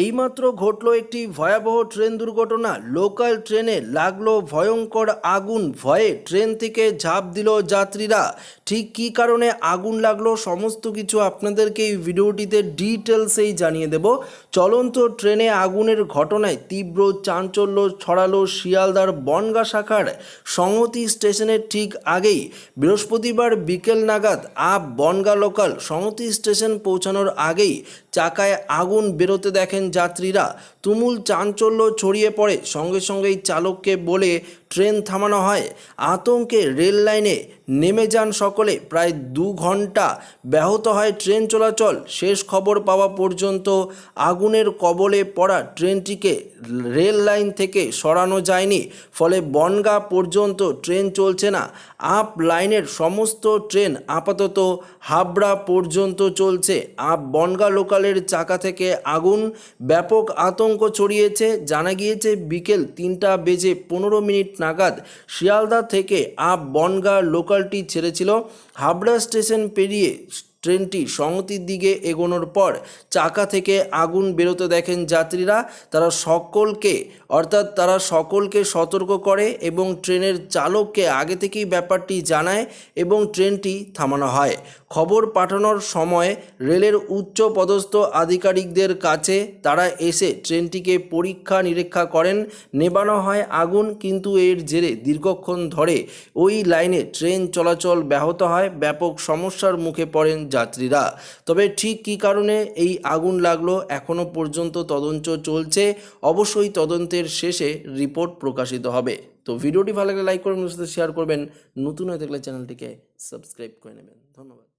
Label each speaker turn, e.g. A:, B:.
A: এইমাত্র ঘটল একটি ভয়াবহ ট্রেন দুর্ঘটনা। লোকাল ট্রেনে লাগল ভয়ঙ্কর আগুন। ভয়ে ট্রেন থেকে ঝাঁপ দিল যাত্রীরা। ঠিক কী কারণে আগুন লাগল সমস্ত কিছু আপনাদেরকে এই ভিডিওটিতে ডিটেলসেই জানিয়ে দেব। চলন্ত ট্রেনে আগুনের ঘটনায় তীব্র চাঞ্চল্য ছড়ালো শিয়ালদার বনগা শাখার সংহতি স্টেশনের ঠিক আগেই। বৃহস্পতিবার বিকেল নাগাদ আপ বনগা লোকাল সংহতি স্টেশন পৌঁছানোর আগেই চাকায় আগুন বেরোতে দেখেন যাত্রীরা তুমুল চাঞ্চল্য ছড়িয়ে পড়ে। সঙ্গে সঙ্গেই চালককে বলে ট্রেন থামানো হয়। আতঙ্কে রেল লাইনে নেমে যান সকলে। প্রায় দু ঘণ্টা ব্যাহত হয় ট্রেন চলাচল। শেষ খবর পাওয়া পর্যন্ত আগুনের কবলে পড়া ট্রেনটিকে রেল লাইন থেকে সরানো যায়নি। ফলে বনগা পর্যন্ত ট্রেন চলছে না। আপ লাইনের সমস্ত ট্রেন আপাতত হাবড়া পর্যন্ত চলছে। আপ বনগা লোকালের চাকা থেকে আগুন ব্যাপক আতঙ্ক ছড়িয়েছে। জানা গিয়েছে, বিকেল তিনটা বেজে পনেরো মিনিট নাগাদ শিয়ালদা থেকে আপ বনগা লোকালটি ছেড়েছিল। হাবড়া স্টেশন পেরিয়ে ট্রেনটি সংহতির দিকে এগোনোর পর চাকা থেকে আগুন বেরোতে দেখেন যাত্রীরা। তারা সকলকে, অর্থাৎ তারা সকলকে সতর্ক করে এবং ট্রেনের চালককে আগে থেকেই ব্যাপারটি জানায় এবং ট্রেনটি থামানো হয়। খবর পাঠানোর সময় রেলের উচ্চ পদস্থ আধিকারিকদের কাছে তারা এসে ট্রেনটিকে পরীক্ষা নিরীক্ষা করেন। নেবানো হয় আগুন, কিন্তু এর জেরে দীর্ঘক্ষণ ধরে ওই লাইনে ট্রেন চলাচল ব্যাহত হয়। ব্যাপক সমস্যার মুখে পড়েন যাত্রীরা। তবে ঠিক কী কারণে এই আগুন লাগল এখনও পর্যন্ত তদন্ত চলছে। অবশ্যই তদন্তের শেষে রিপোর্ট প্রকাশিত হবে। তো ভিডিওটি ভালো লাগলে লাইক করবেন সাথে শেয়ার করবেন। নতুন হয়ে থাকলে চ্যানেলটিকে সাবস্ক্রাইব করে নেবেন। ধন্যবাদ।